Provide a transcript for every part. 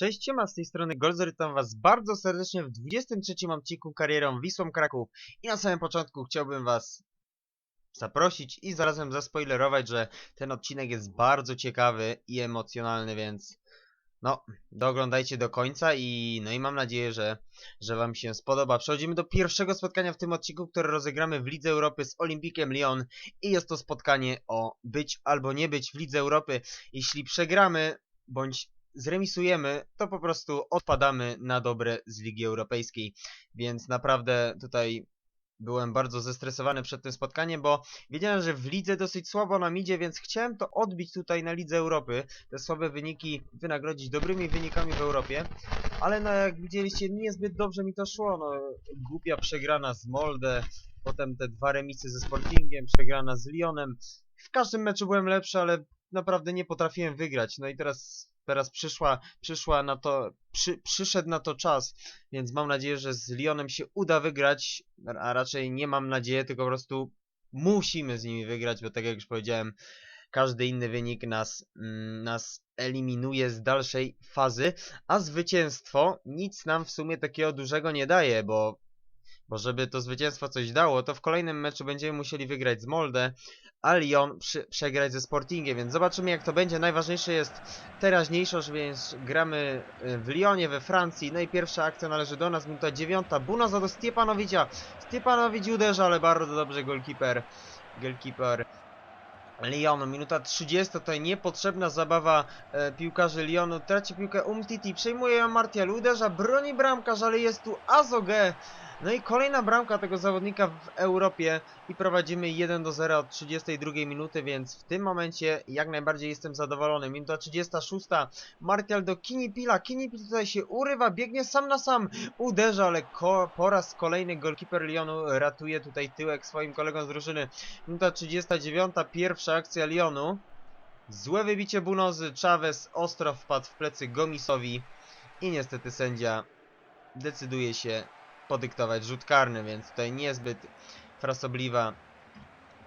Cześć, siema, z tej strony Golzer, witam was bardzo serdecznie w 23 odcinku karierą Wisłą Kraków i na samym początku chciałbym was zaprosić i zarazem zaspoilerować, że ten odcinek jest bardzo ciekawy i emocjonalny, więc no, dooglądajcie do końca i no i mam nadzieję, że, że wam się spodoba. Przechodzimy do pierwszego spotkania w tym odcinku, które rozegramy w Lidze Europy z Olimpikiem Lyon i jest to spotkanie o być albo nie być w Lidze Europy. Jeśli przegramy bądź zremisujemy, to po prostu odpadamy na dobre z Ligi Europejskiej. Więc naprawdę tutaj byłem bardzo zestresowany przed tym spotkaniem, bo wiedziałem, że w lidze dosyć słabo nam idzie, więc chciałem to odbić tutaj na Lidze Europy. Te słabe wyniki wynagrodzić dobrymi wynikami w Europie. Ale no jak widzieliście, niezbyt dobrze mi to szło. No, głupia przegrana z Molde, potem te dwa remisy ze Sportingiem, przegrana z Lyonem. W każdym meczu byłem lepszy, ale naprawdę nie potrafiłem wygrać. No i teraz, teraz przyszła, przyszła na to, przy, przyszedł na to czas, więc mam nadzieję, że z Lyonem się uda wygrać, a raczej nie mam nadzieję, tylko po prostu musimy z nimi wygrać, bo tak jak już powiedziałem, każdy inny wynik nas, mm, nas eliminuje z dalszej fazy, a zwycięstwo nic nam w sumie takiego dużego nie daje, bo bo żeby to zwycięstwo coś dało, to w kolejnym meczu będziemy musieli wygrać z Molde, a Lyon przegrać ze Sportingiem, więc zobaczymy jak to będzie. Najważniejsze jest teraźniejszość, więc gramy y, w Lyonie, we Francji. No i pierwsza akcja należy do nas, minuta dziewiąta. Bunoza do Stiepanowicza. Stiepanowicz uderza, ale bardzo dobrze goalkeeper. Goalkeeper Lyonu, minuta 30, to niepotrzebna zabawa e, piłkarzy Lyonu, traci piłkę Umtiti, przejmuje ją Martial, uderza, broni bramkarz, ale jest tu Azoge. No i kolejna bramka tego zawodnika w Europie i prowadzimy 1 do 0 od 32 minuty, więc w tym momencie jak najbardziej jestem zadowolony. Minuta 36, Martial do Kinipila, Kinipil tutaj się urywa, biegnie sam na sam, uderza, ale po raz kolejny golkiper Lyonu ratuje tutaj tyłek swoim kolegom z drużyny. Minuta 39, pierwsza akcja Lyonu. Złe wybicie Bunozy, Chavez ostro wpadł w plecy Gomisowi i niestety sędzia decyduje się podyktować rzut karny, więc tutaj niezbyt frasobliwa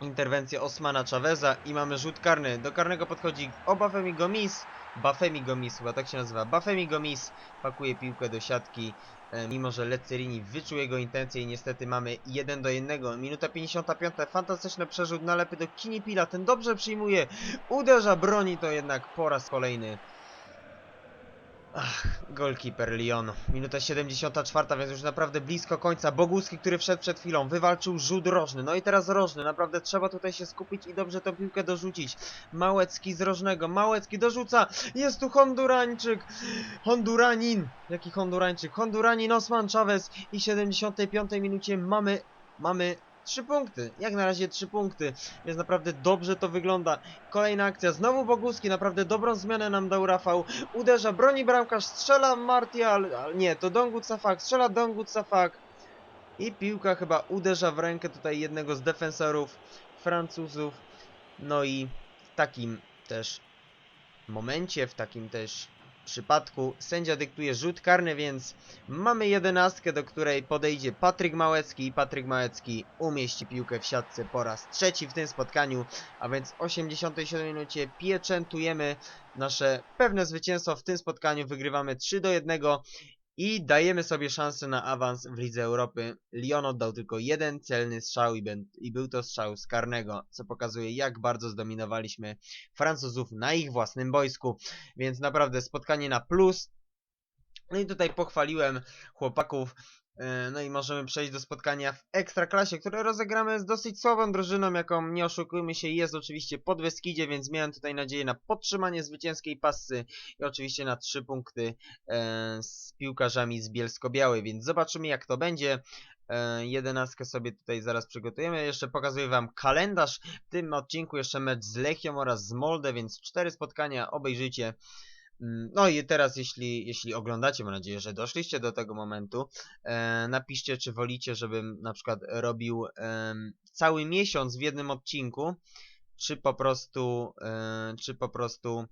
interwencja Osmana Chaveza i mamy rzut karny. Do karnego podchodzi Obafemi Gomis, Bafemi Gomis, chyba tak się nazywa, Bafemi Gomis pakuje piłkę do siatki, e, mimo że Leccerini wyczuł jego intencje i niestety mamy 1 do 1. Minuta 55, fantastyczny przerzut nalepy do Kinipila, ten dobrze przyjmuje, uderza, broni to jednak po raz kolejny. Ach, golkiper Lyonu. Minuta 74, więc już naprawdę blisko końca. Boguski, który wszedł przed chwilą, wywalczył rzut rożny. No i teraz rożny. Naprawdę trzeba tutaj się skupić i dobrze tę piłkę dorzucić. Małecki z rożnego. Małecki dorzuca. Jest tu Hondurańczyk. Honduranin. Jaki Hondurańczyk? Honduranin Osman Chavez. I w 75 minucie mamy, mamy Trzy punkty, jak na razie trzy punkty, więc naprawdę dobrze to wygląda. Kolejna akcja, znowu Boguski, naprawdę dobrą zmianę nam dał Rafał. Uderza, broni bramkarz, strzela Martial, nie, to Dongut Safak, strzela Dongut Safak. I piłka chyba uderza w rękę tutaj jednego z defensorów Francuzów. No i w takim też momencie, w takim też przypadku sędzia dyktuje rzut karny, więc mamy jedenastkę, do której podejdzie Patryk Małecki i Patryk Małecki umieści piłkę w siatce po raz trzeci w tym spotkaniu, a więc w 87 minucie pieczętujemy nasze pewne zwycięstwo. W tym spotkaniu, wygrywamy 3 do 1 i dajemy sobie szansę na awans w Lidze Europy. Lyon oddał tylko jeden celny strzał i, był to strzał z karnego, co pokazuje jak bardzo zdominowaliśmy Francuzów na ich własnym boisku. Więc naprawdę spotkanie na plus. No i tutaj pochwaliłem chłopaków. e, No i możemy przejść do spotkania w Ekstraklasie, które rozegramy z dosyć słabą drużyną, jaką nie oszukujmy się, jest oczywiście pod Beskidzie, więc miałem tutaj nadzieję na podtrzymanie zwycięskiej pasy i oczywiście na trzy punkty e, z piłkarzami z Bielsko-Białej, więc zobaczymy jak to będzie. E, Jedenastkę sobie tutaj zaraz przygotujemy. Jeszcze pokazuję Wam kalendarz. W tym odcinku jeszcze mecz z Lechią oraz z Molde, więc cztery spotkania obejrzyjcie. Mm, No i teraz, jeśli, jeśli oglądacie, mam nadzieję, że doszliście do tego momentu, e, napiszcie, czy wolicie, żebym na przykład robił em, cały miesiąc w jednym odcinku, czy po prostu, e, czy po prostu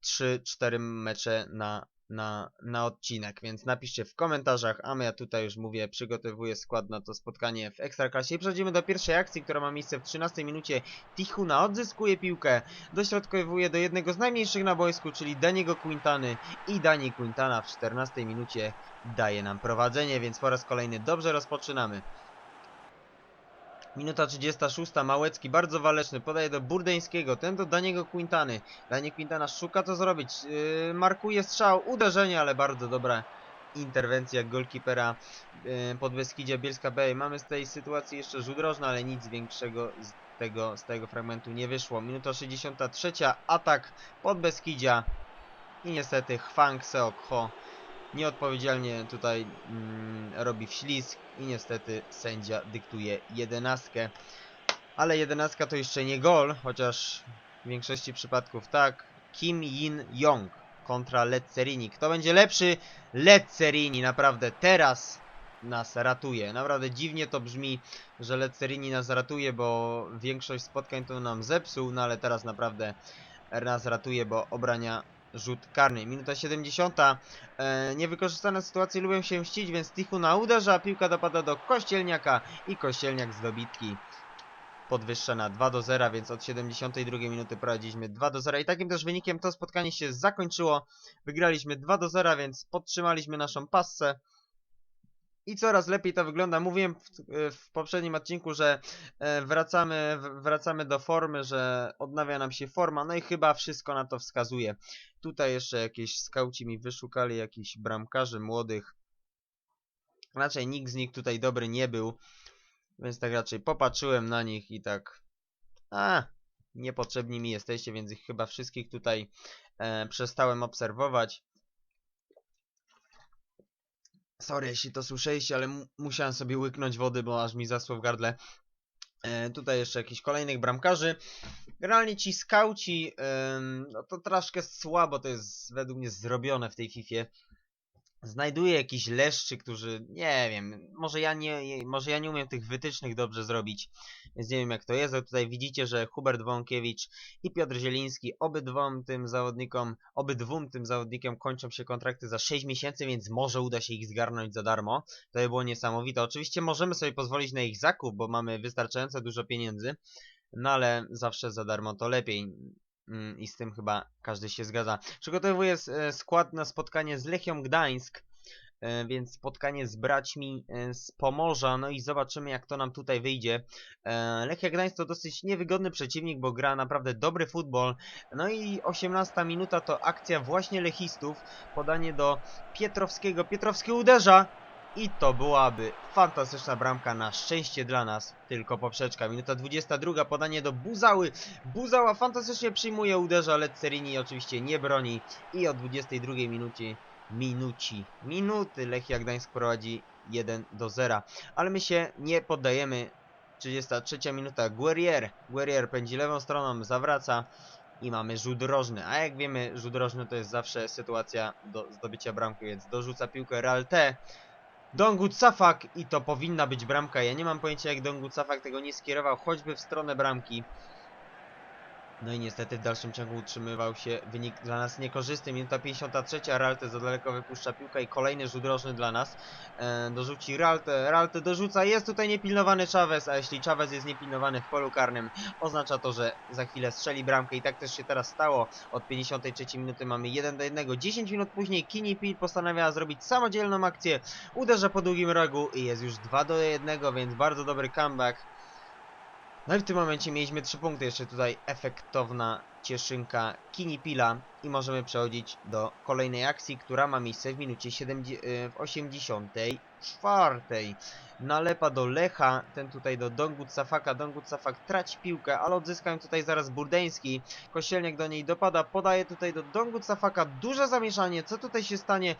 3-4 mecze na na, na odcinek, więc napiszcie w komentarzach, a my ja tutaj już mówię, przygotowuję skład na to spotkanie w Ekstraklasie i przechodzimy do pierwszej akcji, która ma miejsce w 13 minucie. Tichuna odzyskuje piłkę, dośrodkowuje do jednego z najmniejszych na boisku, czyli Daniego Quintany i Dani Quintana w 14 minucie daje nam prowadzenie, więc po raz kolejny dobrze rozpoczynamy. Minuta 36, Małecki bardzo waleczny, podaje do Burdeńskiego, ten do Daniego Quintany. Dani Quintana szuka co zrobić, yy, markuje strzał, uderzenie, ale bardzo dobra interwencja golkipera yy, pod Beskidzie Bielska Bay. Mamy z tej sytuacji jeszcze rzut rożny, ale nic większego z tego, z tego fragmentu nie wyszło. Minuta 63, atak pod Beskidzia i niestety Hwang Seok Ho nieodpowiedzialnie tutaj mm, robi wślizg i niestety sędzia dyktuje jedenastkę. Ale jedenastka to jeszcze nie gol, chociaż w większości przypadków tak. Kim Jin Yong kontra Leccerini. Kto będzie lepszy? Leccerini, naprawdę teraz nas ratuje. Naprawdę dziwnie to brzmi, że Leccerini nas ratuje, bo większość spotkań to nam zepsuł, no ale teraz naprawdę nas ratuje, bo obrania rzut karny. Minuta 70. E, niewykorzystane sytuacje lubią się mścić, więc Tichuna uderza, piłka dopada do Kościelniaka i Kościelniak z dobitki podwyższa na 2 do 0, więc od 72 minuty prowadziliśmy 2 do 0 i takim też wynikiem to spotkanie się zakończyło. Wygraliśmy 2 do 0, więc podtrzymaliśmy naszą passę. I coraz lepiej to wygląda. Mówiłem w, w poprzednim odcinku, że e, wracamy, wracamy do formy, że odnawia nam się forma, no i chyba wszystko na to wskazuje. Tutaj jeszcze jakieś skauci mi wyszukali, jakichś bramkarzy młodych. Raczej nikt z nich tutaj dobry nie był, więc tak raczej popatrzyłem na nich i tak. A, niepotrzebni mi jesteście, więc ich chyba wszystkich tutaj e, przestałem obserwować. Sorry, jeśli to słyszeliście, ale mu- musiałem sobie łyknąć wody, bo aż mi zasło w gardle. E, tutaj jeszcze jakichś kolejnych bramkarzy. Generalnie ci skauci, no to troszkę słabo to jest według mnie zrobione w tej Fifie. Znajduje jakichś leszczy, którzy, nie wiem, może ja nie, może ja nie umiem tych wytycznych dobrze zrobić, więc nie wiem jak to jest, ale tutaj widzicie, że Hubert Wąkiewicz i Piotr Zieliński, obydwom tym zawodnikom, obydwóm tym zawodnikom kończą się kontrakty za 6 miesięcy, więc może uda się ich zgarnąć za darmo. To by było niesamowite. Oczywiście możemy sobie pozwolić na ich zakup, bo mamy wystarczająco dużo pieniędzy, no ale zawsze za darmo to lepiej. Mm, I z tym chyba każdy się zgadza. Przygotowuję e, skład na spotkanie z Lechią Gdańsk, e, więc spotkanie z braćmi e, z Pomorza, no i zobaczymy jak to nam tutaj wyjdzie. Lechia Gdańsk to dosyć niewygodny przeciwnik, bo gra naprawdę dobry futbol. No i 18 minuta to akcja właśnie Lechistów, podanie do Pietrowskiego, Pietrowski uderza i to byłaby fantastyczna bramka na szczęście dla nas, tylko poprzeczka. Minuta 22, podanie do Buzały. Buzała fantastycznie przyjmuje, uderza, Leccerini oczywiście nie broni. I o 22 minucie, minuci, minuty Lechia Gdańsk prowadzi 1 do 0. Ale my się nie poddajemy. 33 minuta, Guerrier. Guerrier pędzi lewą stroną, zawraca. I mamy rzut rożny, a jak wiemy rzut rożny to jest zawsze sytuacja do zdobycia bramki, więc dorzuca piłkę Realte. Dongut Safak i to powinna być bramka. Ja nie mam pojęcia jak Dongut Safak tego nie skierował choćby w stronę bramki. No i niestety w dalszym ciągu utrzymywał się wynik dla nas niekorzystny. Minuta 53, Ralte za daleko wypuszcza piłkę i kolejny rzut rożny dla nas. E, dorzuci Ralte, Ralte dorzuca, jest tutaj niepilnowany Chavez, a jeśli Chavez jest niepilnowany w polu karnym, oznacza to, że za chwilę strzeli bramkę i tak też się teraz stało. Od 53 minuty mamy 1 do 1. 10 minut później Kini Pil postanawia zrobić samodzielną akcję, uderza po długim rogu i jest już 2 do 1, więc bardzo dobry comeback. No i w tym momencie mieliśmy 3 punkty, jeszcze tutaj efektowna cieszynka Kinipila i możemy przechodzić do kolejnej akcji, która ma miejsce w minucie 70, y, w 84. Nalepa do Lecha, ten tutaj do Dongut Safaka, Dongut Safak traci piłkę, ale odzyskają tutaj zaraz Burdeński. Kościelniak do niej dopada, podaje tutaj do Dongut Safaka, duże zamieszanie, co tutaj się stanie?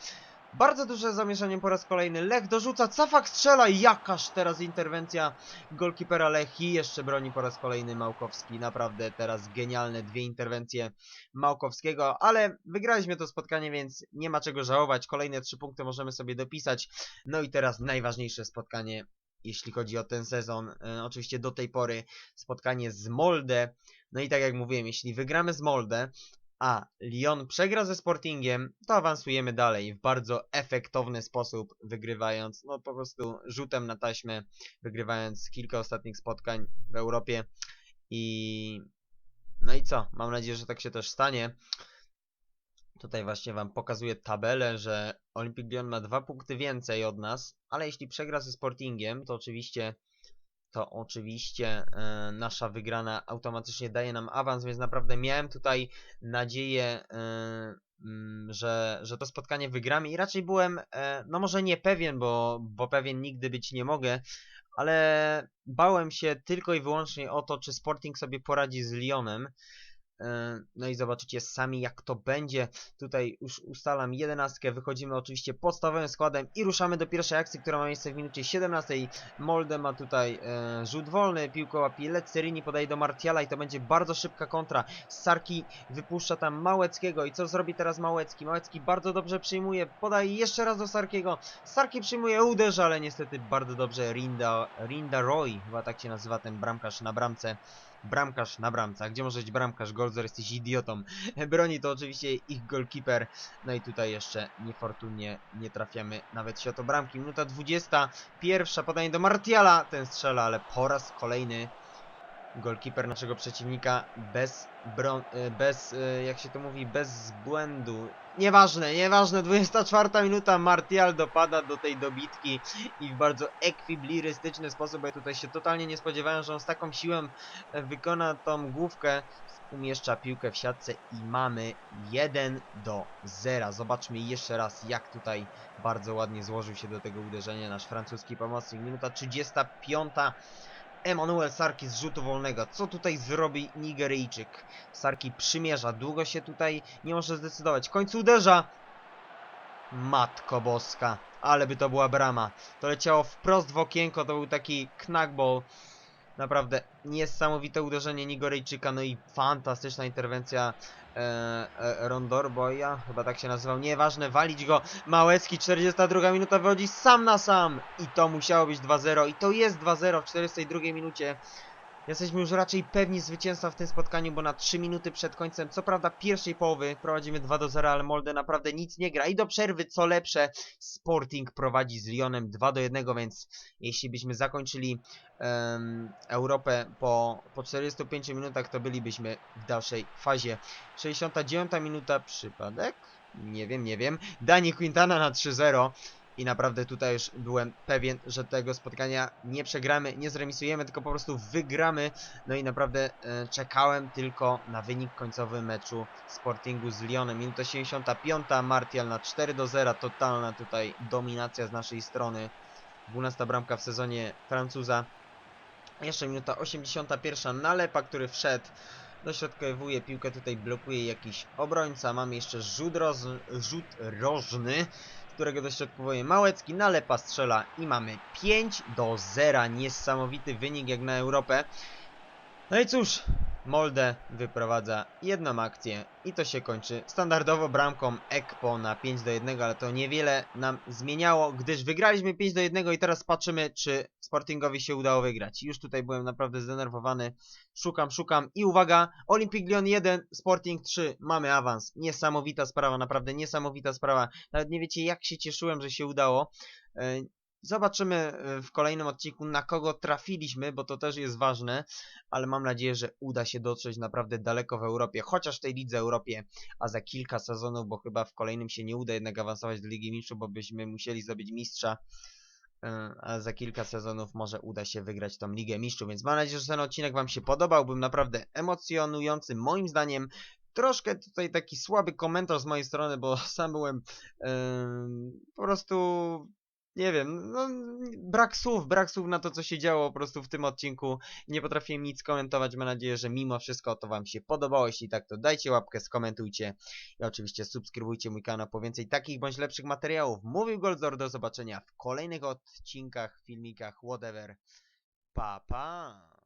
Bardzo duże zamieszanie po raz kolejny. Lech dorzuca, Cafak strzela. Jakaż teraz interwencja golkipera Lech i jeszcze broni po raz kolejny Małkowski. Naprawdę teraz genialne dwie interwencje Małkowskiego, ale wygraliśmy to spotkanie, więc nie ma czego żałować. Kolejne trzy punkty możemy sobie dopisać. No i teraz najważniejsze spotkanie, jeśli chodzi o ten sezon. E, oczywiście do tej pory spotkanie z Molde. No i tak jak mówiłem, jeśli wygramy z Molde, a Lyon przegra ze Sportingiem, to awansujemy dalej w bardzo efektowny sposób, wygrywając, no po prostu rzutem na taśmę, wygrywając kilka ostatnich spotkań w Europie i no i co? Mam nadzieję, że tak się też stanie. Tutaj właśnie wam pokazuję tabelę, że Olympic Lyon ma dwa punkty więcej od nas, ale jeśli przegra ze Sportingiem, to oczywiście to oczywiście e, nasza wygrana automatycznie daje nam awans, więc naprawdę miałem tutaj nadzieję, e, mm, że, że to spotkanie wygramy i raczej byłem, e, no może nie pewien, bo, bo pewien nigdy być nie mogę, ale bałem się tylko i wyłącznie o to, czy Sporting sobie poradzi z Lyonem. E, No i zobaczycie sami jak to będzie. Tutaj już ustalam jedenastkę, wychodzimy oczywiście podstawowym składem i ruszamy do pierwszej akcji, która ma miejsce w minucie 17. Molde ma tutaj e, rzut wolny, piłkę łapie Leccerini, podaje do Martiala i to będzie bardzo szybka kontra. Sarki wypuszcza tam Małeckiego i co zrobi teraz Małecki? Małecki bardzo dobrze przyjmuje, podaje jeszcze raz do Sarkiego. Sarki przyjmuje, uderza, ale niestety bardzo dobrze Rinda, Rinda Roy, chyba tak się nazywa ten bramkarz na bramce. Bramkarz na bramce. A gdzie może być bramkarz? Golzer, jesteś idiotą. Broni to oczywiście ich goalkeeper. No i tutaj jeszcze niefortunnie nie trafiamy nawet się o to bramki. Minuta 20. Pierwsza podanie do Martiala. Ten strzela, ale po raz kolejny golkiper naszego przeciwnika bez bron, e, bez, e, jak się to mówi, bez błędu. Nieważne, nieważne, 24 minuta, Martial dopada do tej dobitki i w bardzo ekwiblirystyczny sposób, bo ja tutaj się totalnie nie spodziewałem, że on z taką siłą e, wykona tą główkę, umieszcza piłkę w siatce i mamy 1 do 0. Zobaczmy jeszcze raz, jak tutaj bardzo ładnie złożył się do tego uderzenia nasz francuski pomocnik. Minuta 35. Emanuel Sarki z rzutu wolnego. Co tutaj zrobi Nigeryjczyk? Sarki przymierza, długo się tutaj nie może zdecydować. W końcu uderza. Matko boska, ale by to była brama. To leciało wprost w okienko, to był taki knackball. Naprawdę niesamowite uderzenie Nigeryjczyka, no i fantastyczna interwencja e, e, Rondorboya, chyba tak się nazywał, nieważne, walić go, Małecki, 42 minuta, wychodzi sam na sam. I to musiało być 2-0 i to jest 2-0 w 42 minucie. Jesteśmy już raczej pewni zwycięstwa w tym spotkaniu, bo na 3 minuty przed końcem, co prawda pierwszej połowy prowadzimy 2 do 0, ale Molde naprawdę nic nie gra i do przerwy, co lepsze, Sporting prowadzi z Lyonem 2 do 1, więc jeśli byśmy zakończyli em, Europę po, po 45 minutach, to bylibyśmy w dalszej fazie. 69 minuta, przypadek? Nie wiem, nie wiem. Dani Quintana na 3-0. I naprawdę tutaj już byłem pewien, że tego spotkania nie przegramy, nie zremisujemy, tylko po prostu wygramy. No i naprawdę e, czekałem tylko na wynik końcowy meczu Sportingu z Lyonem. Minuta 75, Martial na 4 do 0, totalna tutaj dominacja z naszej strony. 12 bramka w sezonie Francuza. Jeszcze minuta 81, Nalepa, który wszedł. Dośrodkowuje piłkę, tutaj blokuje jakiś obrońca. Mamy jeszcze rzut, roz, rzut rożny, którego dośrodkowuje Małecki. Nalepa strzela i mamy 5 do 0. Niesamowity wynik jak na Europę. No i cóż, Molde wyprowadza jedną akcję i to się kończy standardowo bramką Ekpo na 5 do 1, ale to niewiele nam zmieniało, gdyż wygraliśmy 5 do 1 i teraz patrzymy, czy Sportingowi się udało wygrać. Już tutaj byłem naprawdę zdenerwowany. Szukam, szukam i uwaga, Olympic Lyon 1, Sporting 3, mamy awans. Niesamowita sprawa, naprawdę niesamowita sprawa. Nawet nie wiecie jak się cieszyłem, że się udało. Zobaczymy e, w kolejnym odcinku na kogo trafiliśmy, bo to też jest ważne, ale mam nadzieję, że uda się dotrzeć naprawdę daleko w Europie, chociaż w tej lidze Europie, a za kilka sezonów, bo chyba w kolejnym się nie uda jednak awansować do Ligi Mistrzów, bo byśmy musieli zdobyć mistrza, e, a za kilka sezonów może uda się wygrać tą Ligę Mistrzów, więc mam nadzieję, że ten odcinek Wam się podobał, był naprawdę emocjonujący, moim zdaniem troszkę tutaj taki słaby komentarz z mojej strony, bo sam byłem em, po prostu nie wiem, no, brak słów, brak słów na to, co się działo po prostu w tym odcinku. Nie potrafiłem nic komentować. Mam nadzieję, że mimo wszystko to Wam się podobało. Jeśli tak, to dajcie łapkę, skomentujcie i oczywiście subskrybujcie mój kanał po więcej takich bądź lepszych materiałów. Mówił Goldzor, do zobaczenia w kolejnych odcinkach, filmikach, whatever. Pa, pa!